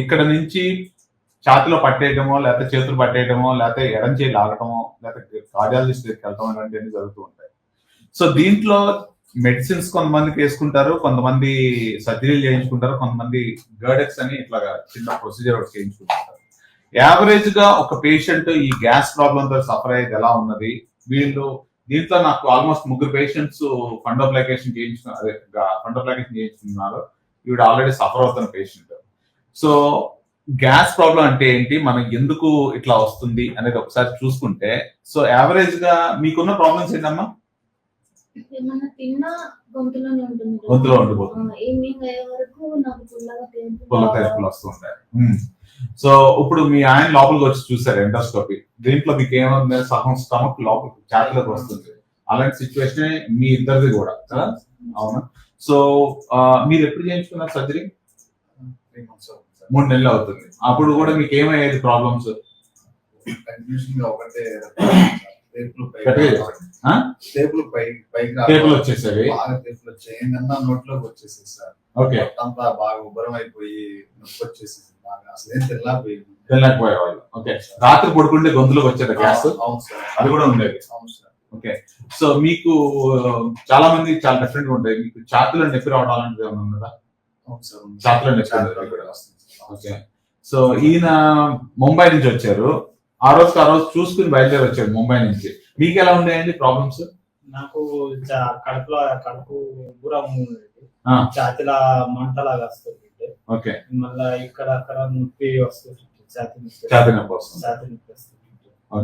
ఇక్కడ నుంచి ఛాతిలో పట్టేయటమో లేకపోతే చేతులు పట్టేయటమో లేకపోతే ఎడం చేయి లాగటమో లేకపోతే కార్డియాలజిస్ట్ దగ్గరికి వెళ్ళటం ఇలాంటివన్నీ జరుగుతూ ఉంటాయి. సో దీంట్లో మెడిసిన్స్ కొంతమందికి వేసుకుంటారు కొంతమంది సర్జరీలు చేయించుకుంటారు కొంతమంది గర్డెక్స్ అని ఇట్లా చిన్న ప్రొసీజర్ ఒకటి చేయించుకుంటారు. యావరేజ్గా ఒక పేషెంట్ ఈ గ్యాస్ ప్రాబ్లమ్తో సఫర్ అయ్యేది ఎలా ఉన్నది? వీళ్ళు దీంట్లో నాకు ఆల్మోస్ట్ ముగ్గురు పేషెంట్స్ ఫండ్ అప్లికేషన్ చేయించుకున్నారు అదే ఫండ్ అప్లికేషన్ చేయించుకున్నారు. ఈవిడ ఆల్రెడీ సఫర్ అవుతున్న పేషెంట్ సో గ్యాస్ ప్రాబ్లం అంటే ఏంటి? మనం ఎందుకు ఇట్లా వస్తుంది అనేది ఒకసారి చూసుకుంటే సో యావరేజ్గా మీకున్న ప్రాబ్లమ్స్ ఏంటమ్మా? ఏమన్నా తిన్నా గొంతులోనే ఉంటుంది గొంతులో ఉండిపోతుంది. ఈవినింగ్ అయ్యే వరకు నాకు పుల్లగా పుల్ల తెరపులు వస్తుంటాయి. సో ఇప్పుడు మీ ఆయన లోపలికి వచ్చి చూసారు ఎండోస్కోపీ. దీంట్లో మీకు ఏముంది సగం స్టమక్ లోపలికి ఛాతీలోకి వస్తుంది. అలాంటి సిచ్యువేషన్ మీ ఇద్దరిది కూడా. కదా? అవునా? సో మీరు ఎప్పుడు చేయించుకున్నారు సర్జరీ? త్రీ మంత్స్ మూడు నెలలు అవుతుంది. అప్పుడు కూడా మీకు ఏమయ్యేది ప్రాబ్లమ్స్ కన్ఫ్యూజన్గా ఒకటే టేపులు పై. ఆ? టేపులు వచ్చేసేవి. బాగా టేపులు వచ్చాయి. ఏంటన్నా నోట్లోకి వచ్చేసి సార్. ఓకే. అంతా బాగా ఉబ్బరం అయిపోయి నొప్పి వచ్చేసి బాగా. అసలు ఏం తెల్లాపోయింది తినలేకపోయేవాళ్ళు ఓకే. రాత్రి పడుకుంటే గొంతులోకి వచ్చేది గ్యాస్? అవును సార్. అది కూడా ఉండేది. అవును సార్. ఓకే. సో మీకు చాలా మంది చాలా డిఫరెంట్గా ఉంటాయి. మీకు ఛాతీలో నొప్పి రావడం అలాంటిది ఏమైనా ఉన్నదా అవును సార్. ఛాతీలో నొప్పి వస్తుంది ఓకే సో ఈయన ముంబై నుంచి వచ్చారు. ఆ రోజు ఆ రోజు చూసుకుని బయలుదేరి వచ్చారు ముంబై నుంచి. మీకు ఎలా ఉండేయండి ప్రాబ్లమ్స్ నాకు కడుపులో కడుపు దూరం. ఛాతిలా మంటలాగా వస్తుంది ఓకే మళ్ళా ఇక్కడ అక్కడ నొప్పి వస్తుంది ఛాతి నొప్పి. ఛాతీ నొప్పి వస్తుంది. ఛాతి నొప్పి వస్తుంది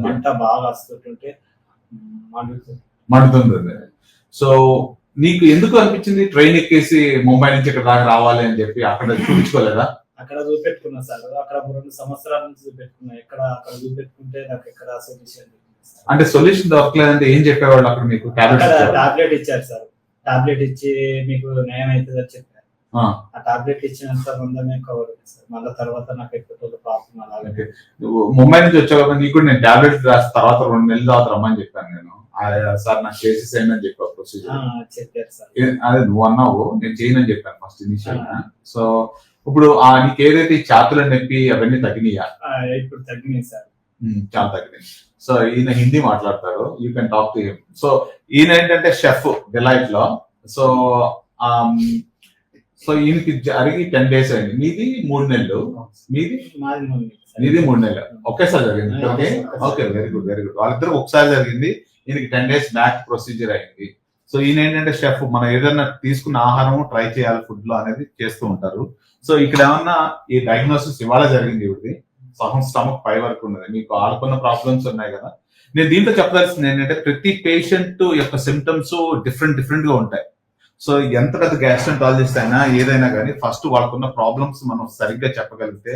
మంట బాగా వస్తుంటుంటే మండుతుంది. మండుతుంది సో నీకు ఎందుకు అనిపించింది? ట్రైన్ ఎక్కేసి ముంబై నుంచి ఇక్కడ దాకా రావాలి అని చెప్పి అక్కడ చూపించుకోలేదా? అక్కడ చూపెట్టుకున్నా సార్. అక్కడ రెండు సంవత్సరాల నుంచి చూపెట్టుకున్నా. ఎక్కడ అక్కడ చూపెట్టుకుంటే నాకు ఎక్కడ సొల్యూషన్ అంటే సొల్యూషన్ దొరకలేదంటే ఏం చెప్పేవాళ్ళు అక్కడ మీకు? టాబ్లెట్ ఇచ్చారు సార్. టాబ్లెట్ ఇచ్చి మీకు నయం అవుతుంది అని చెప్పారు. ఆ. టాబ్లెట్ ఇచ్చినంత మందమే కవర్ సార్. మళ్ళీ తర్వాత నాకు ఎక్కువ ప్రాబ్లం అలాగే ముంబై నుంచి వచ్చావు కదా నీకు నేను టాబ్లెట్స్ రాసిన తర్వాత రెండు నెలల తర్వాత రమ్మని చెప్పాను నేను. సార్ నాకు చేసేసేయండి అని చెప్పా ప్రొసీజర్ చెప్పారు సార్. అదే నువ్వు అన్నావు నేను చేయనని చెప్పాను ఫస్ట్ ఇనిషియల్ సో ఇప్పుడు ఆ నీకు ఏదైతే ఈ ఛాతుల నొప్పి అవన్నీ తగ్గినాయా? ఇప్పుడు తగ్గినాయి సార్. చాలా తగ్గినాయి. సో ఈయన హిందీ మాట్లాడతారు. You can talk to him so ఈయన ఏంటంటే షెఫ్ డిలైట్లో. సో సో ఈయనకి జరిగి టెన్ డేస్ అయింది. మీది మూడు నెలలు. మీది? మాది మూడు నెలలు ఒకేసారి జరిగింది. Okay. Okay very good very good వాళ్ళిద్దరు ఒకసారి జరిగింది. ఈయనకి టెన్ డేస్ బ్యాక్ ప్రొసీజర్ అయింది. సో ఈయన ఏంటంటే షెఫ్ మనం ఏదైనా తీసుకున్న ఆహారం ట్రై చేయాలి ఫుడ్లో అనేది చేస్తూ ఉంటారు. సో ఇక్కడ ఏమన్నా ఈ డయాగ్నోసిస్ ఇవాళ జరిగింది ఇవిడిది. సహం స్టమక్ పై వరకు ఉన్నది. మీకు ఆడుకున్న ప్రాబ్లమ్స్ ఉన్నాయి కదా. నేను దీంట్లో చెప్పదలసింది ఏంటంటే ప్రతి పేషెంట్ యొక్క సిమ్టమ్స్ డిఫరెంట్ డిఫరెంట్గా ఉంటాయి. సో ఎంత పెద్ద గ్యాస్ట్రంటాలజిస్ట్ అయినా ఏదైనా కానీ ఫస్ట్ వాళ్ళకున్న ప్రాబ్లమ్స్ మనం సరిగ్గా చెప్పగలిగితే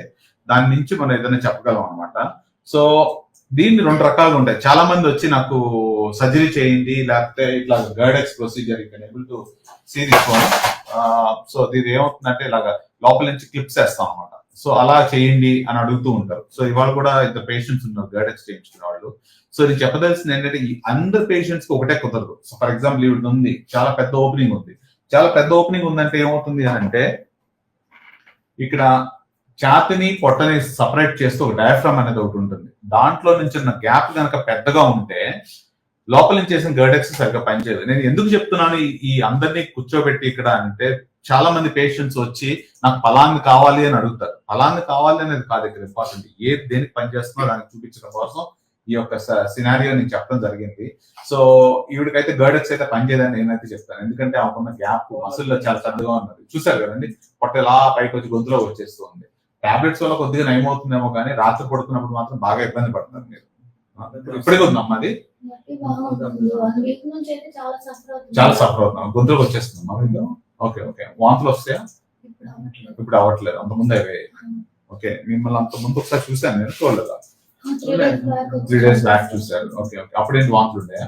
దాని నుంచి మనం ఏదైనా చెప్పగలం అనమాట సో దీన్ని రెండు రకాలుగా ఉంటాయి. చాలా మంది వచ్చి నాకు సర్జరీ చేయండి లేకపోతే ఇట్లా గైడెక్స్ ప్రొసీజర్ ఇక్కడ able to see this one. So ఇది ఏమవుతుందంటే ఇలాగ లోపల నుంచి క్లిప్స్ వేస్తాం అనమాట సో అలా చేయండి అని అడుగుతూ ఉంటారు. సో ఇవాళ కూడా ఇద్దరు పేషెంట్స్ ఉన్నారు గైడెక్స్ చేయించుకునే వాళ్ళు. సో నేను చెప్పదలసింది ఏంటంటే ఈ అందరు పేషెంట్స్కి ఒకటే కుదరదు. సో ఫర్ ఎగ్జాంపుల్ ఇవి ఉంది. చాలా పెద్ద ఓపెనింగ్ ఉంది. చాలా పెద్ద ఓపెనింగ్ ఉందంటే ఏమవుతుంది అని అంటే ఇక్కడ ఛాతిని పొట్టని సపరేట్ చేస్తూ ఒక డయాఫ్రామ్ అనేది ఒకటి ఉంటుంది. దాంట్లో నుంచి ఉన్న గ్యాప్ కనుక పెద్దగా ఉంటే లోపల నుంచి చేసిన గర్డెక్స్ సరిగ్గా పనిచేయదు. నేను ఎందుకు చెప్తున్నాను ఈ- అందరినీ కూర్చోబెట్టి ఇక్కడ అంటే చాలా మంది పేషెంట్స్ వచ్చి నాకు పలాంది కావాలి అని అడుగుతారు. పలాంది కావాలి అనేది కాదు ఇక్కడ ఇంపార్టెంట్ ఏ దేనికి పనిచేస్తుందో దానికి చూపించడం కోసం ఈ యొక్క సినారియో నేను చెప్పడం జరిగింది. సో ఈవిడికైతే గర్డెక్స్ అయితే పనిచేయదని నేనైతే చెప్తాను. ఎందుకంటే ఆమెకున్న గ్యాప్ మసుల్లో చాలా పెద్దగా ఉన్నది. చూసారు కదండి? పొట్ట ఎలా పైకి వచ్చి గొంతులో వచ్చేస్తుంది టాబ్లెట్స్ వల్ల కొద్దిగా నయమవుతుందేమో కానీ రాత్రి పడుకున్నప్పుడు మాత్రం బాగా ఇబ్బంది పడుతున్నారు మీరు. ఇప్పటికే నుంచి అయితే చాలా సఫర్ అవుతున్నాం గొంతులోకి వచ్చేస్తుందమ్మా మీకు ఓకే ఓకే వాంతులు వస్తాయా? ఇప్పుడు అవ్వట్లేదు. అంత ముందు అయ్యాయి ఓకే మిమ్మల్ని అంత ముందు ఒకసారి చూసాను నేను. చూడలేదా? Three days. బ్యాక్ చూసారు ఓకే ఓకే అప్పుడు ఏంటి వాంతులు ఉన్నాయా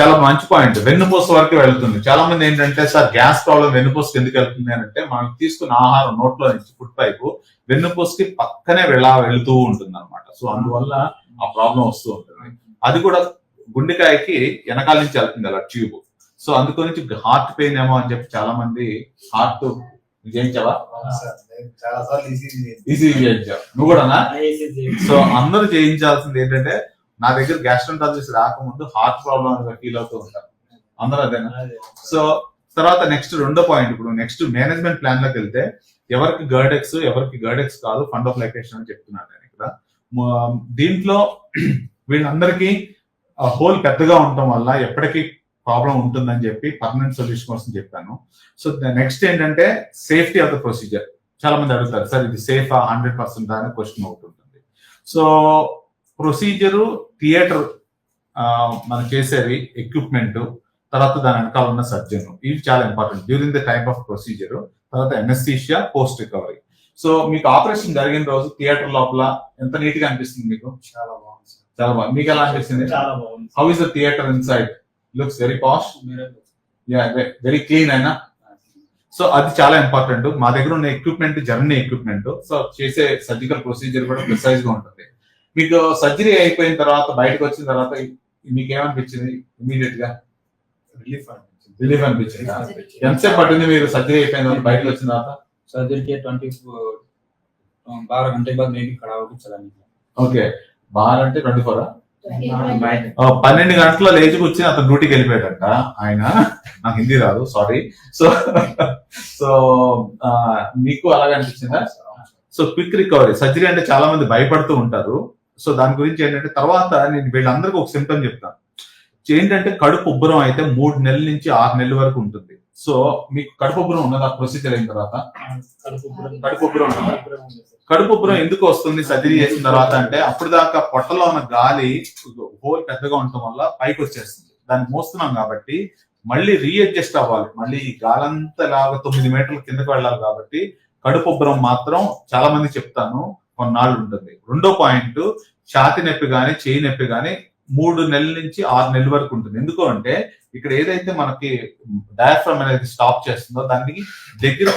చాలా మంచి పాయింట్. వెన్నుపూస వరకు వెళ్తుంది. చాలా మంది ఏంటంటే సార్ గ్యాస్ ప్రాబ్లం వెన్నుపూసకి ఎందుకు వెళ్తుంది? అని అంటే మనం తీసుకున్న ఆహారం నోట్లో నుంచి ఫుడ్ పైపు వెన్నుపూసకి పక్కనే వెళ్ళా వెళుతూ ఉంటుంది అనమాట సో అందువల్ల ఆ ప్రాబ్లం వస్తూ ఉంటుంది. అది కూడా గుండెకాయకి వెనకాల నుంచి వెళ్తుంది అలా ట్యూబ్. సో అందుకని హార్ట్ పెయిన్ ఏమో అని చెప్పి చాలా మంది హార్ట్ చేయించావా ఈసీజీ నువ్వు కూడానా. సో అందరూ చేయించాల్సింది ఏంటంటే నా దగ్గర గ్యాస్ట్రంటాలజిస్ట్ రాకముందు హార్ట్ ప్రాబ్లం ఫీల్ అవుతూ ఉంటారు. అందరూ అదేనా? అదే. సో తర్వాత నెక్స్ట్ రెండో పాయింట్ ఇప్పుడు నెక్స్ట్ మేనేజ్మెంట్ ప్లాన్లోకి వెళ్తే ఎవరికి గర్డెక్స్ ఎవరికి గర్డెక్స్ కాదు ఫండ్ ఆఫ్ లొకేషన్ అని చెప్తున్నాను నేను ఇక్కడ. దీంట్లో వీళ్ళందరికీ హోల్ పెద్దగా ఉండటం వల్ల ఎప్పటికీ ప్రాబ్లం ఉంటుందని చెప్పి పర్మనెంట్ సొల్యూషన్ కోసం చెప్పాను. సో నెక్స్ట్ ఏంటంటే సేఫ్టీ ఆఫ్ ద ప్రొసీజర్ చాలా మంది అడుగుతారు సార్ ఇది సేఫా హండ్రెడ్ పర్సెంట్ అనే క్వశ్చన్ ఒకటి ఉంటుంది సో ప్రొసీజరు థియేటర్ మనం చేసేవి ఎక్విప్మెంట్ తర్వాత దాని వెనకాల ఉన్న సర్జన్. ఇవి చాలా important. During the type of procedure తర్వాత ఎనస్థీషియా పోస్ట్ రికవరీ సో మీకు ఆపరేషన్ జరిగిన రోజు థియేటర్ లోపల ఎంత నీట్గా అనిపిస్తుంది మీకు? చాలా బాగుంది చాలా బాగా మీకు ఎలా అనిపిస్తుంది? చాలా బాగుంది how is the theatre inside looks very posh very clean అయినా? సో అది చాలా ఇంపార్టెంట్. మా దగ్గర ఉన్న ఎక్విప్మెంట్ జర్నీ ఎక్విప్మెంట్ సో చేసే సర్జికల్ ప్రొసీజర్ కూడా ప్రిసైజ్గా ఉంటుంది. మీకు సర్జరీ అయిపోయిన తర్వాత బయటకు వచ్చిన తర్వాత మీకు ఏమనిపించింది ఇమీడియట్గా? రిలీఫ్ అనిపించింది. రిలీఫ్ అనిపించింది? ఎంతసేపు పట్టింది మీరు సర్జరీ అయిపోయిన తర్వాత బయటకు వచ్చిన తర్వాత? సర్జరీకి ట్వంటీ బారా గంటే బాగా నేను ఇక్కడ ఓకే. బార్ అంటే ట్వంటీ ఫోర్ పన్నెండు గంటల లేచి వచ్చి అతను డ్యూటీకి వెళ్ళిపోయాడంట. ఆయన నాకు హిందీ రాదు సారీ సో సో మీకు అలాగే అనిపించిందా సో క్విక్ రికవరీ సర్జరీ అంటే చాలా మంది భయపడుతూ ఉంటారు. సో దాని గురించి ఏంటంటే తర్వాత నేను వీళ్ళందరికీ ఒక సిమ్టమ్ చెప్తాను ఏంటంటే కడుపు ఉబ్బరం అయితే మూడు నెలల నుంచి ఆరు నెలల వరకు ఉంటుంది. సో మీకు కడుపు ఉబ్బరం ఉన్నదా? ప్రొసీజర్ అయిన తర్వాత. కడుపు ఉబ్బరం- కడుపు ఉబ్బరం ఎందుకు వస్తుంది? సర్జరీ చేసిన తర్వాత అంటే అప్పుడు దాకా పొట్టలో ఉన్న గాలి హోల్ పెద్దగా ఉండటం వల్ల పైకి వచ్చేస్తుంది. దాన్ని మోస్తున్నాం కాబట్టి మళ్ళీ రీఅడ్జస్ట్ అవ్వాలి. మళ్ళీ ఈ గాలంతా లాగా తొమ్మిది మీటర్ల కిందకు వెళ్ళాలి కాబట్టి కడుపు ఉబ్బరం మాత్రం చాలా మంది చెప్తాను. కొన్నాళ్ళు ఉంటుంది రెండో పాయింట్ ఛాతి నొప్పి కానీ చేయి నొప్పి కానీ మూడు నెలల నుంచి ఆరు నెలల వరకు ఉంటుంది. ఎందుకు అంటే ఇక్కడ ఏదైతే మనకి డయాఫ్రమ్ అనేది స్టాప్ చేస్తుందో దాన్ని దగ్గర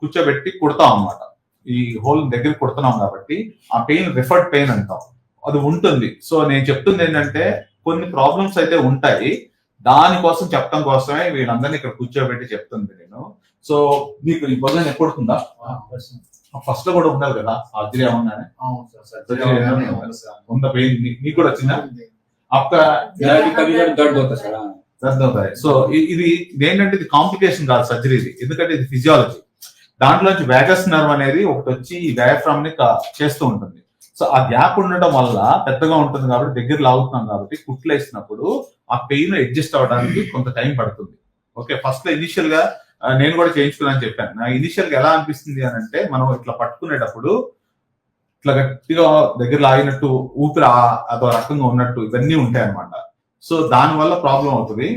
కూర్చోబెట్టి కుడతాం అన్నమాట. ఈ హోల్ దగ్గర కుడుతున్నాం కాబట్టి ఆ పెయిన్ రిఫర్డ్ పెయిన్ అంటాం. అది ఉంటుంది. సో నేను చెప్తుంది ఏంటంటే కొన్ని ప్రాబ్లమ్స్ అయితే ఉంటాయి. దానికోసం చెప్పడం కోసమే వీళ్ళందరినీ ఇక్కడ కూర్చోబెట్టి చెప్తుంది నేను. సో మీకు ఈ భోజనం ఎప్పుడు ఫస్ట్లో కూడా ఉండాలి కదా? సర్జరీ అవునా పెయిన్ కూడా సో ఇది ఏంటంటే ఇది కాంప్లికేషన్ కాదు సర్జరీ ఎందుకంటే ఇది ఫిజియాలజీ. దాంట్లో నుంచి వ్యాగస్ నర్వ్ అనేది ఒకటి వచ్చి ఈ డయాఫ్రామ్ని చేస్తూ ఉంటుంది. సో ఆ గ్యాప్ ఉండడం వల్ల పెద్దగా ఉంటుంది కాబట్టి దగ్గర లాగుతున్నాం కాబట్టి కుట్లేసినప్పుడు ఆ పెయిన్ అడ్జస్ట్ అవడానికి కొంత టైం పడుతుంది. ఓకే ఫస్ట్లో ఇనిషియల్గా నేను కూడా చేయించుకున్నాను చెప్పాను. నా ఇనిషియల్గా ఎలా అనిపిస్తుంది అని అంటే మనం ఇట్లా పట్టుకునేటప్పుడు ఇట్లా గట్టిగా దగ్గర లాగినట్టు ఊపిరి అదో రకంగా ఉన్నట్టు ఇవన్నీ ఉంటాయి అన్నమాట. సో దాని వల్ల ప్రాబ్లం అవుతుంది.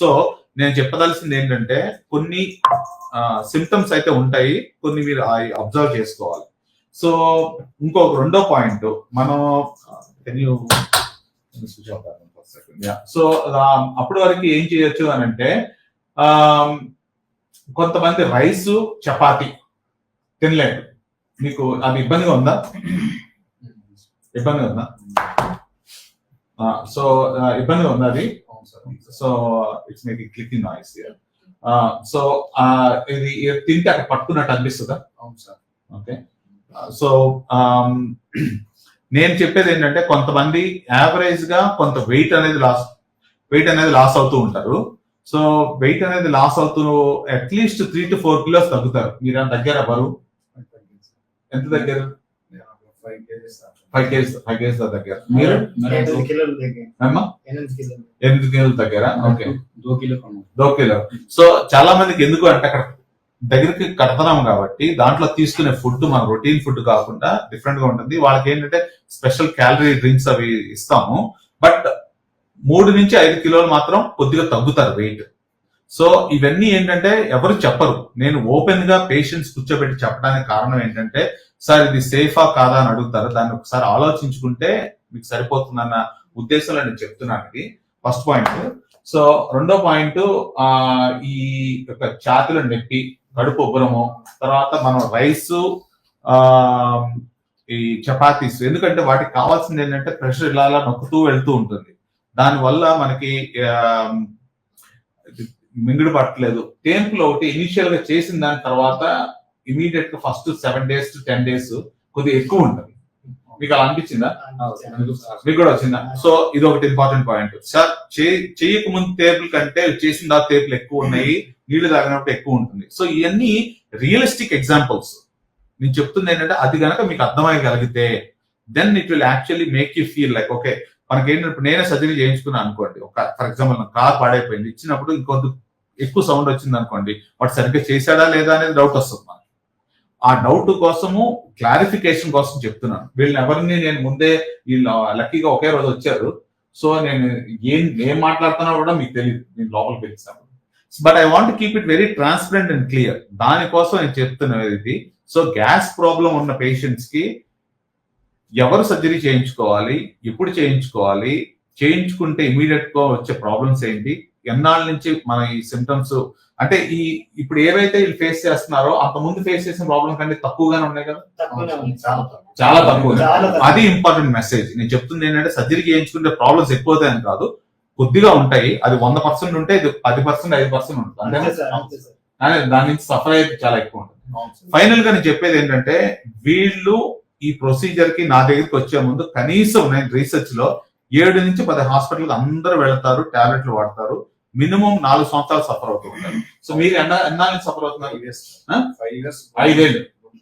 సో నేను చెప్పదలసింది ఏంటంటే కొన్ని సిమ్టమ్స్ అయితే ఉంటాయి కొన్ని మీరు అబ్జర్వ్ చేసుకోవాలి. సో ఇంకొక రెండో పాయింట్ మనం సో అప్పటి వరకు ఏం చేయొచ్చు అని అంటే కొంతమంది రైస్ చపాతి తినలేదు. మీకు అది ఇబ్బందిగా ఉందా? ఇబ్బందిగా ఉందా? సో ఇబ్బందిగా ఉందా అది? So it's making clicking noise so ఇది తింటే అక్కడ పట్టుకున్నట్టు అనిపిస్తుందా? అవును సార్. ఓకే. సో నేను చెప్పేది ఏంటంటే కొంతమంది యావరేజ్గా కొంత వెయిట్ అనేది లాస్ వెయిట్ అనేది లాస్ అవుతూ ఉంటారు. సో వెయిట్ అనేది లాస్ అవుతూ at least three to four kilos తగ్గుతారు. మీరు దగ్గర బరువు? ఎంత దగ్గర ఫైవ్ కేజీస్ ఫైవ్ కేజీస్ దగ్గర మీరు? ఎనిమిది కిలోల దగ్గర ఓకే. దో కిలో సో చాలా మందికి ఎందుకు అంటే అక్కడ దగ్గరికి కడతనాం కాబట్టి దాంట్లో తీసుకునే ఫుడ్ మన రొటీన్ ఫుడ్ కాకుండా డిఫరెంట్గా ఉంటుంది. వాళ్ళకి ఏంటంటే స్పెషల్ క్యాలరీ డ్రింక్స్ అవి ఇస్తాము. బట్ మూడు నుంచి ఐదు కిలోలు మాత్రం కొద్దిగా తగ్గుతారు వెయిట్ సో ఇవన్నీ ఏంటంటే ఎవరు చెప్పరు. నేను ఓపెన్గా పేషెంట్స్ కూర్చోబెట్టి చెప్పడానికి కారణం ఏంటంటే సార్ ఇది సేఫా కాదా అని అడుగుతారు. దాన్ని ఒకసారి ఆలోచించుకుంటే మీకు సరిపోతుందన్న ఉద్దేశంలో నేను చెప్తున్నాను ఇది. ఫస్ట్ పాయింట్ సో రెండో పాయింట్ ఆ ఈ యొక్క ఛాతిలో నొప్పి కడుపు ఉబ్బరము తర్వాత మనం రైస్ ఆ ఈ చపాతీస్. ఎందుకంటే వాటికి కావాల్సింది ఏంటంటే ప్రెషర్ ఇలా అలా నొక్కుతూ వెళ్తూ ఉంటుంది. దానివల్ల మనకి మింగుడు పట్టలేదు. టేంపుల్ ఒకటి ఇనిషియల్గా చేసిన దాని తర్వాత ఇమీడియట్గా first seven days to ten days కొద్దిగా ఎక్కువ ఉంటుంది. మీకు అలా అనిపించిందా? మీకు కూడా వచ్చిందా? సో ఇది ఒకటి ఇంపార్టెంట్ పాయింట్. సార్ చేయక ముందు టేబుల్ కంటే చేసిన తర్వాత టేబుల్ ఎక్కువ ఉన్నాయి నీళ్ళు తాగినప్పుడు ఎక్కువ ఉంటుంది. సో ఇవన్నీ రియలిస్టిక్ ఎగ్జాంపుల్స్ నేను చెప్తుంది ఏంటంటే అది గనక మీకు అర్థమయ్యగలిగితే then it will actually make you feel like okay మనకి ఏంటంటే ఇప్పుడు నేనే సర్జరీ చేయించుకున్నాను అనుకోండి ఒక ఫర్ ఎగ్జాంపుల్ నా కార్ పాడైపోయింది ఇచ్చినప్పుడు ఇంకొంత ఎక్కువ సౌండ్ వచ్చింది అనుకోండి వాడు సరిగ్గా చేశాడా లేదా అనేది డౌట్ వస్తుంది మనకి. ఆ డౌట్ కోసము క్లారిఫికేషన్ కోసం చెప్తున్నాను. వీళ్ళని ఎవరిని నేను ముందే వీళ్ళు లక్కీగా ఒకే రోజు వచ్చారు సో నేను ఏం ఏం మాట్లాడుతున్నా కూడా మీకు తెలియదు నేను లోపలికి వెళ్ళినప్పుడు. But I want keep it very transparent and clear దానికోసం నేను చెప్తున్నది ఇది. సో గ్యాస్ ప్రాబ్లం ఉన్న పేషెంట్స్కి ఎవరు సర్జరీ చేయించుకోవాలి ఎప్పుడు చేయించుకోవాలి చేయించుకుంటే ఇమీడియట్గా వచ్చే ప్రాబ్లమ్స్ ఏంటి ఎన్నాళ్ళ నుంచి మన ఈ సిమ్టమ్స్ అంటే ఈ ఇప్పుడు ఏవైతే వీళ్ళు ఫేస్ చేస్తున్నారో అంత ముందు ఫేస్ చేసిన ప్రాబ్లం కంటే తక్కువగానే ఉన్నాయి కదా. చాలా తక్కువ. అది ఇంపార్టెంట్ మెసేజ్ నేను చెప్తుంది ఏంటంటే సర్జరీ చేయించుకుంటే ప్రాబ్లమ్స్ ఎక్కువ అవుతాయని కాదు కొద్దిగా ఉంటాయి. అది వంద పర్సెంట్ ఉంటే ఇది పది పర్సెంట్ ఐదు పర్సెంట్ ఉంటుంది. దాని నుంచి సఫర్ అయితే చాలా ఎక్కువ ఉంటుంది. ఫైనల్గా నేను చెప్పేది ఏంటంటే వీళ్ళు ఈ ప్రొసీజర్కి నా దగ్గరికి వచ్చే ముందు కనీసం నేను రీసెర్చ్లో ఏడు నుంచి పది హాస్పిటల్ అందరూ వెళ్తారు టాబ్లెట్లు వాడతారు. మినిమం నాలుగు సంవత్సరాలు సఫర్ అవుతూ ఉంటారు. సో మీరు ఎన్న ఎన్నాళ్ళు సఫర్ అవుతున్నారు? Five years. ఐదేళ్ళు.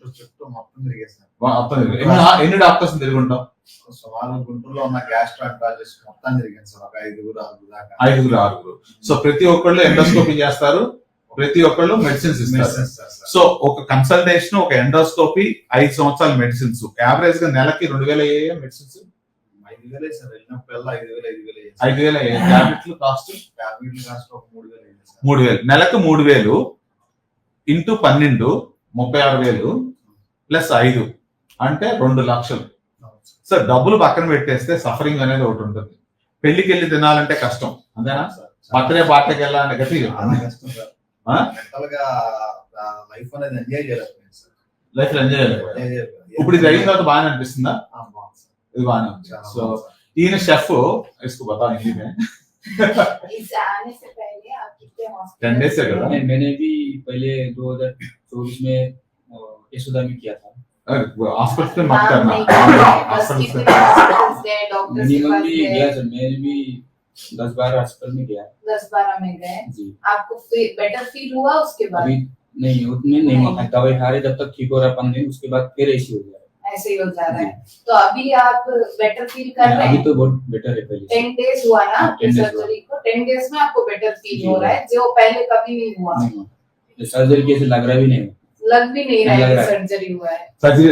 చుట్టూ మొత్తం తిరిగేసాను. ఎన్ని డాక్టర్స్ తిరుగుంటాం సుమారు గుంటూరులో ఉన్న గ్యాస్ట్రాంటాలజిస్ట్ మొత్తం తిరిగాను సార్. ఒక ఐదుగురు ఆరుగురు ఐదుగురు ఆరుగురు. సో ప్రతి ఒక్కళ్ళు ఎండోస్కోపీ చేస్తారు. ప్రతి ఒక్కళ్ళు మెడిసిన్స్ ఇస్తారు. సో ఒక కన్సల్టేషన్ ఒక ఎండోస్కోపీ ఐదు సంవత్సరాల మెడిసిన్స్ యావరేజ్గా నెలకి రెండు వేల అయ్యాయి మెడిసిన్స్ ఐదు వేలే సార్. వెళ్ళినప్పుడల్లా ఐదు వేలు ఐదు వేలు ఐదు వేల కాస్ట్ కాస్ట్ ఒక మూడు వేలు మూడు వేలు. నెలకు మూడు వేలు. ఇంటూ పన్నెండు ముప్పై ఆరు వేలు ప్లస్ ఐదు. అంటే రెండు లక్షలు. సార్. డబ్బులు పక్కన పెట్టేస్తే సఫరింగ్ అనేది ఒకటి ఉంటుంది. పెళ్ళికి వెళ్ళి తినాలంటే కష్టం. అంతేనా? సార్. బర్త్డే పార్టీకి వెళ్ళాలంటే గట్టి చాలా కష్టం సార్ ఆ? మెంటల్ గా లైఫ్ అనేది ఎంజాయ్ చేయలేకపోయింది సార్ లైఫ్ ఎంజాయ్ చేయాలి ఎంజాయ్ చేయలేకపోయాను. ఇప్పుడు ఇది అయిన తర్వాత బాగానే అనిపిస్తుందా ఆ, బాగుంది సార్. ఇది బాగానే ఉంది చాలా సో బాగుంది సార్. ఈయన షెఫ్ इसको बताओ हिंदी में इस आने से पहले आप कितने टेन डेज से करा नहीं, मैंने भी पहले 2024 में अ, यशोदा में किया था हॉस्पिटल पे मत करना बस हॉस्पिटल कितने पे हॉस्पिटल्स गए डॉक्टर के मिनिमम पास भी गए गया सर मैंने भी दस बार हॉस्पिटल में गया। दस बारह में गए। जी। आपको बेटर फील हुआ उसके बाद? अभी नहीं उतने नहीं होता दवाई खा रहे जब तक ठीक हो रहा पंद्रह दिन उसके बाद फिर ऐसी हो गया ऐसे ही हो जा रहा है। तो अभी आप बेटर फील कर रहे हैं? अभी तो बहुत बेटर है पहले टेन डेज़ हुआ ना हाँ, आपकी 10 days सर्जरी को? टेन डेज़ में आपको बेटर फील हो रहा है जो। पहले कभी नहीं हुआ। नहीं हुआ। सर्जरी कैसे लग रहा भी नहीं हुआ। लग भी नहीं रहा नहीं है लग कि रहा है। सर्जरी हुआ है సర్జరీ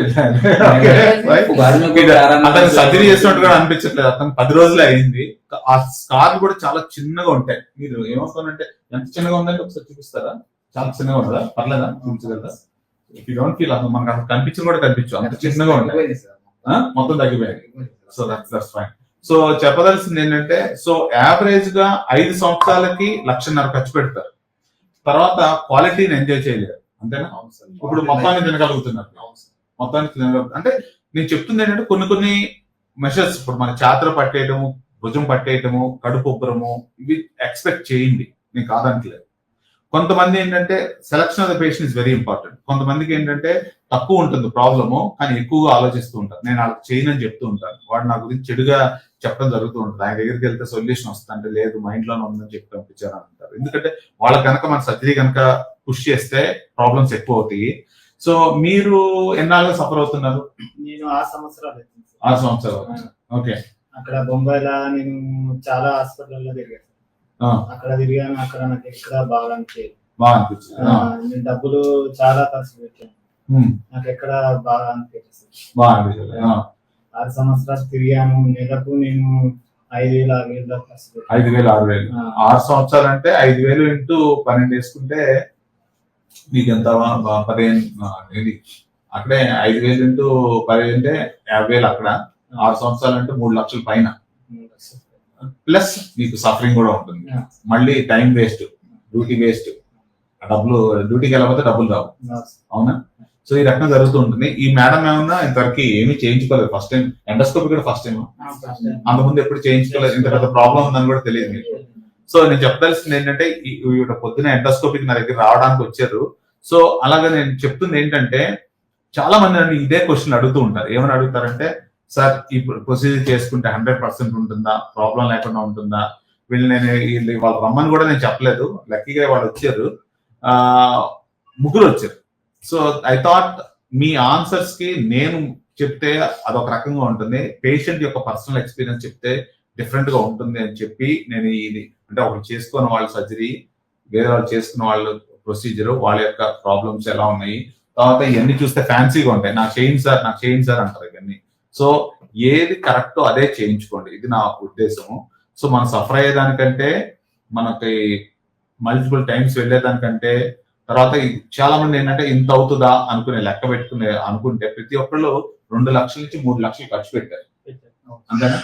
वो घर में कोई आराम అతను సర్జరీ చేసినట్టు కూడా అనిపించట్లేదు అతను పది రోజులే అయింది ఆ స్కార్ కూడా చాలా చిన్నగా ఉంటాయి మీరు ఏమవుతానంటే ఎంత చిన్నగా ఉందంటే ఒకసారి చూపిస్తారా చాలా చిన్నగా ఉంటుందా పర్లేదా చూపించగలరా ఇఫ్ యూ డోంట్ ఫీల్ అసలు మనకు అసలు కనిపించడం కూడా కనిపించు అంత చిన్నగా ఉంటాయి తగ్గిపోయింది సార్. ఆ? మొత్తం తగ్గిపోయాయి తగ్గిపోయింది sir. So that's that's fine so చెప్పదలసింది ఏంటంటే సో యావరేజ్ గా ఐదు సంవత్సరాలకి లక్షన్నర ఖర్చు పెడతారు తర్వాత క్వాలిటీని ఎంజాయ్ చేయలేరు అంతేనా. ఇప్పుడు మొత్తాన్ని తినగలుగుతున్నారు. మొత్తానికి తినగలుగుతారు అంటే నేను చెప్తుంది ఏంటంటే కొన్ని కొన్ని మెషర్స్ ఇప్పుడు మన చాత్ర పట్టేయటము భుజం పట్టేయటము కడుపు ఉబ్బరము ఇవి ఎక్స్పెక్ట్ చేయండి. నేను కాదంటలేదు కొంతమంది ఏంటంటే selection of the patient is very important కొంతమందికి ఏంటంటే తక్కువ ఉంటుంది ప్రాబ్లము కానీ ఎక్కువగా ఆలోచిస్తూ ఉంటారు. నేను వాళ్ళకి చేయను అని చెప్తూ ఉంటాను వాడు నా గురించి చెడుగా చెప్పడం జరుగుతూ ఉంటుంది. ఆయన దగ్గరికి వెళ్తే సొల్యూషన్ వస్తుంది అంటే లేదు మైండ్లోనే ఉందని చెప్పి పంపించారు అంటారు. ఎందుకంటే వాళ్ళ కనుక మన సర్జరీ కనుక పుష్ చేస్తే ప్రాబ్లమ్స్ ఎక్కువ అవుతాయి సో మీరు ఎన్నాళ్ళుగా సఫర్ అవుతున్నారు? నేను ఆ సంవత్సరాలు. ఆరు సంవత్సరాలు. ఓకే. అక్కడ బొంబాయిలో నేను చాలా హాస్పిటల్లో తిరిగాను ఆ, అక్కడ తిరిగాను అక్కడ నాకు ఎక్కడ బాగా అనిపించేది. బాగా అనిపించింది. ఆ, ఆ, నేను డబ్బులు చాలా ఖర్చు పెట్టాను. నాకు ఎక్కడ బాగా అనిపించింది బాగా అనిపించింది ఆరు సంవత్సరాలు తిరిగాను నెలకు నేను ఐదు వేలు ఆరు వేలు దాకా ఐదు వేలు ఆరు వేలు. ఆరు సంవత్సరాలు అంటే ఐదు వేలు ఇంటూ పన్నెండు వేసుకుంటే మీకు ఎంత పదిహేను అక్కడే ఐదు వేలు ఇంటూ పదిహేను అంటే యాభై వేలు అక్కడ. ఆరు సంవత్సరాలు అంటే మూడు లక్షల పైన. ప్లస్ మీకు సఫరింగ్ కూడా ఉంటుంది. మళ్ళీ టైం వేస్ట్ డ్యూటీ వేస్ట్. డబ్బులు డ్యూటీకి వెళ్ళకపోతే డబ్బులు రావు. అవునా? సో ఈ రకంగా జరుగుతూ ఉంటుంది. ఈ మేడం ఏమన్నా ఇంతవరకు ఏమీ చేయించుకోలేదు. ఫస్ట్ టైం ఎండోస్కోపీ కూడా ఫస్ట్ టైం. అంతకుముందు ఎప్పుడు చేయించుకోలేదు. ఇంత పెద్ద ప్రాబ్లం ఉందని కూడా తెలియదు సో నేను చెప్పదలసింది ఏంటంటే ఈవిడ పొద్దున ఎండోస్కోపిక్ నా దగ్గర రావడానికి వచ్చారు. సో అలాగే నేను చెప్తుంది ఏంటంటే చాలా మంది నన్ను ఇదే క్వశ్చన్ అడుగుతూ ఉంటారు. ఏమని అడుగుతారంటే సార్ ఈ ప్రొసీజర్ చేసుకుంటే హండ్రెడ్ పర్సెంట్ ఉంటుందా? ప్రాబ్లం లేకుండా ఉంటుందా? వీళ్ళు నేను వీళ్ళు వాళ్ళు రమ్మని కూడా నేను చెప్పలేదు. లక్కీగా వాళ్ళు వచ్చారు. ఆ ముగ్గురు వచ్చారు. సో ఐ థాట్ మీ ఆన్సర్స్కి నేను చెప్తే అదొక రకంగా ఉంటుంది. పేషెంట్ యొక్క పర్సనల్ ఎక్స్పీరియన్స్ చెప్తే డిఫరెంట్గా ఉంటుంది అని చెప్పి నేను ఇది అంటే ఒకరు చేసుకున్న వాళ్ళ సర్జరీ వేరే వాళ్ళు చేసుకున్న వాళ్ళు ప్రొసీజర్ వాళ్ళ యొక్క ప్రాబ్లమ్స్ ఎలా ఉన్నాయి. తర్వాత ఇవన్నీ చూస్తే ఫ్యాన్సీగా ఉంటాయి. నాకు చేయండి సార్ నాకు చేయండి సార్ అంటారు ఇవన్నీ. సో ఏది కరెక్టో అదే చేయించుకోండి. ఇది నా ఉద్దేశము. సో మనం సఫర్ అయ్యేదానికంటే మనకి మల్టిపుల్ టైమ్స్ వెళ్ళేదానికంటే తర్వాత చాలా మంది ఏంటంటే ఇంత అవుతుందా అనుకునే లెక్క పెట్టుకునే అనుకుంటే ప్రతి ఒక్కళ్ళు రెండు లక్షల నుంచి మూడు లక్షలు ఖర్చు పెట్టారు. అంతేనా?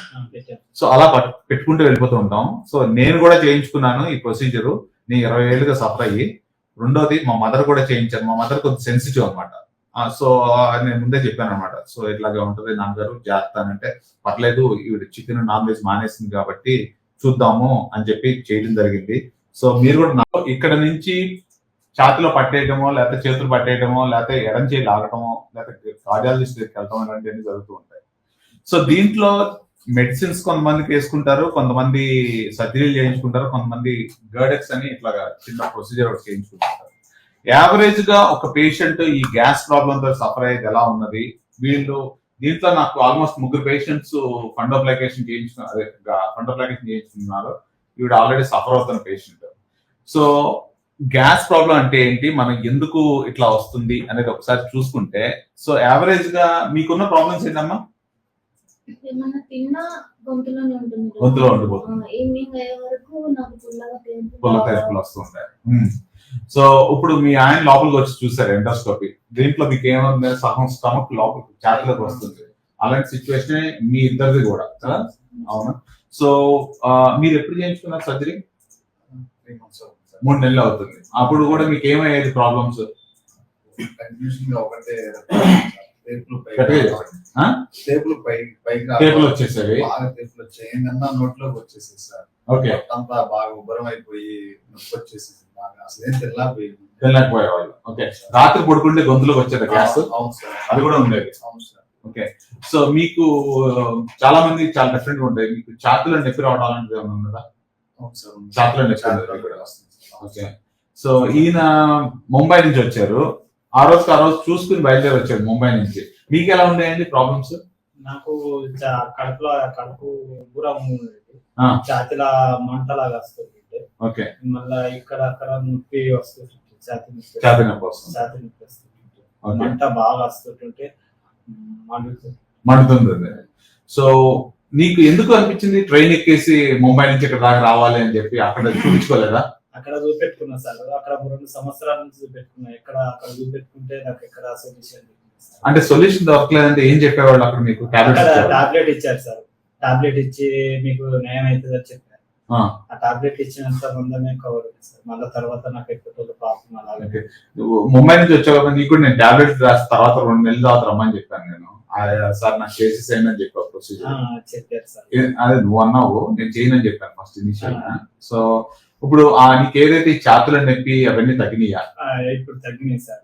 సో అలా పెట్టుకుంటూ వెళ్ళిపోతూ ఉంటాం. సో నేను కూడా చేయించుకున్నాను ఈ ప్రొసీజర్. నేను ఇరవై ఏళ్ళుగా సఫర్ అయ్యి. రెండోది మా మదర్ కూడా చేయించాను మా మదర్ కొంచెం సెన్సిటివ్ అనమాట సో నేను ముందే చెప్పాను అనమాట సో ఇట్లాగే ఉంటుంది నాన్నగారు జాగ్రత్త అని అంటే పర్లేదు ఈవిడ చికెన్ నాన్ వెజ్ మానేసింది కాబట్టి చూద్దాము అని చెప్పి చేయడం జరిగింది. సో మీరు కూడా ఇక్కడ నుంచి ఛాతిలో పట్టేయటమో లేకపోతే చేతులు పట్టేయటమో లేకపోతే ఎడం చేయి లాగటమో లేకపోతే కార్డియాలజిస్ట్ దగ్గరికి వెళ్ళటం ఇలాంటివన్నీ జరుగుతూ ఉంటాయి. సో దీంట్లో మెడిసిన్స్ కొంతమందికి వేసుకుంటారు కొంతమంది సర్జరీలు చేయించుకుంటారు కొంతమంది గర్డెక్స్ అని ఇట్లా చిన్న ప్రొసీజర్ ఒకటి చేయించుకుంటారు. యావరేజ్గా ఒక పేషెంట్ ఈ గ్యాస్ ప్రాబ్లమ్తో సఫర్ అయ్యేది ఎలా ఉన్నది? వీళ్ళు దీంట్లో నాకు ఆల్మోస్ట్ ముగ్గురు పేషెంట్స్ ఫండోప్లికేషన్ చేయించుకున్నారు అదే ఫండ్ చేయించుకున్నారు. ఈవిడ ఆల్రెడీ సఫర్ అవుతున్న పేషెంట్. సో గ్యాస్ ప్రాబ్లం అంటే ఏంటి? మనం ఎందుకు ఇట్లా వస్తుంది అనేది ఒకసారి చూసుకుంటే సో యావరేజ్గా మీకున్న ప్రాబ్లమ్స్ ఏంటమ్మా? ఏమన్నా తిన్నా గొంతులోనే ఉంటుంది గొంతులో ఉండిపోతుంది. ఈవినింగ్ అయ్యే వరకు నాకు పుల్లగా తేలుతుంది. పుల్ల టైపులు వస్తూ ఉంటాయి సో ఇప్పుడు మీ ఆయన లోపలికి వచ్చి చూసారు ఎండోస్కోపీ దీంట్లో మీకు ఏముంది సగం స్టమక్ లోపలికి ఛాతీలోకి వస్తుంది. అలాంటి సిచ్యువేషన్ మీ ఇద్దరిది కూడా. కదా అవునా? సో మీరు ఎప్పుడు చేయించుకున్నారు సర్జరీ త్రీ మంత్స్ మూడు నెలలు అవుతుంది. అప్పుడు కూడా మీకు ఏమయ్యేది ప్రాబ్లమ్స్ టేపులు? టేపులు వచ్చాయి. ఏంటన్నా నోట్లోకి సార్. ఓకే. అంతా బాగా ఉబ్బరం అయిపోయి నొప్పి వచ్చేసింది బాగా. అసలు ఏం తెల్లాపోయింది వెళ్ళకపోయేవాళ్ళు ఓకే. రాత్రి పడుకుంటే గొంతులోకి వచ్చేది గ్యాస్? అవును సార్. అది కూడా ఉండేది. అవును సార్. ఓకే. సో మీకు చాలా మంది చాలా డిఫరెంట్గా ఉంటాయి. మీకు ఛాతీలో నొప్పి రావడం అలాంటిది ఏమైనా ఉన్నదా అవును సార్ ఉంది. చాకులో నొప్పి ఉంది వస్తుంది. ఓకే సో ఈయన ముంబై నుంచి వచ్చారు. ఆ రోజుకి ఆ రోజు చూసుకుని బయలుదేరి వచ్చారు ముంబై నుంచి. మీకు ఎలా ఉండేయండి ప్రాబ్లమ్స్ నాకు కడుపులో కడుపు ఆ. ఛాతిలా మంటలాగా వస్తుంది ఓకే మళ్ళా ఇక్కడ అక్కడ నొప్పి వస్తుంది ఛాతి నొప్పి. ఛాతీ నొప్పి వస్తుంది. ఛాతి నొప్పి వస్తుంటే ఓకే మంట బాగా వస్తుంటుంటే మండుతుంది. మండుతుంది. సో నీకు ఎందుకు అనిపించింది? ట్రైన్ ఎక్కేసి ముంబై నుంచి ఇక్కడ దాకా రావాలి అని చెప్పి అక్కడ చూపించుకోలేదా? అక్కడ చూపెట్టుకున్నా సార్. అక్కడ రెండు సంవత్సరాల నుంచి చూపెట్టుకున్నా. ఎక్కడ అక్కడ చూపెట్టుకుంటే నాకు ఎక్కడ సొల్యూషన్ అంటే సొల్యూషన్ దొరకలేదంటే ఏం చెప్పేవాళ్ళు అక్కడ మీకు? టాబ్లెట్ ఇచ్చారు సార్. టాబ్లెట్ ఇచ్చి మీకు నయం అవుతుంది అని చెప్పారు. ఆ. టాబ్లెట్ ఇచ్చినంత మందమే కవర్ సార్. మళ్ళీ తర్వాత నాకు ఎక్కువ పాపం అలాగే. నువ్వు ముంబై నుంచి వచ్చావు కదా నీకు నేను టాబ్లెట్స్ రాసిన తర్వాత రెండు నెలల తర్వాత రమ్మని చెప్పాను నేను. సార్ నాకు చేసేసేయండి అని చెప్పా ప్రొసీజర్ చెప్పారు సార్. అదే నువ్వు అన్నావు నేను చేయనని చెప్పాను ఫస్ట్ ఇనిషియల్ సో ఇప్పుడు ఆ నీకు ఏదైతే ఈ ఛాతుల నొప్పి అవన్నీ తగ్గినాయా? ఇప్పుడు తగ్గినాయి సార్.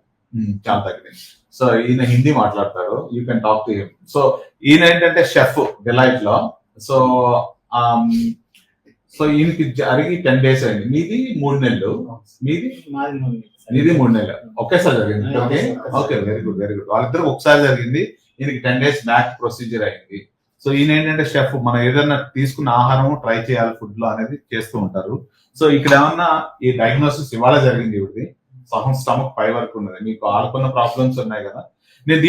చాలా తగ్గినాయి. సో ఈయన హిందీ మాట్లాడతారు. You can talk to him so ఈయన ఏంటంటే షెఫ్ డిలైట్లో సో సో ఈయనకి జరిగి టెన్ డేస్ అయింది. మీది మూడు నెలలు. మీది? మాది మూడు నెలలు ఒకేసారి జరిగింది. Okay. Okay very good very good వాళ్ళిద్దరు ఒకసారి జరిగింది. ఈయనకి టెన్ డేస్ బ్యాక్ ప్రొసీజర్ అయింది. సో ఈయన ఏంటంటే షెఫ్ మనం ఏదైనా తీసుకున్న ఆహారం ట్రై చేయాలి ఫుడ్లో అనేది చేస్తూ ఉంటారు. సో ఇక్కడ ఏమన్నా ఈ డయాగ్నోసిస్ ఇవాళ జరిగింది ఇవిడిది. సహం స్టమక్ పై వరకు ఉన్నది. మీకు ఆడుకున్న ప్రాబ్లమ్స్ ఉన్నాయి కదా. నేను దీంట్లో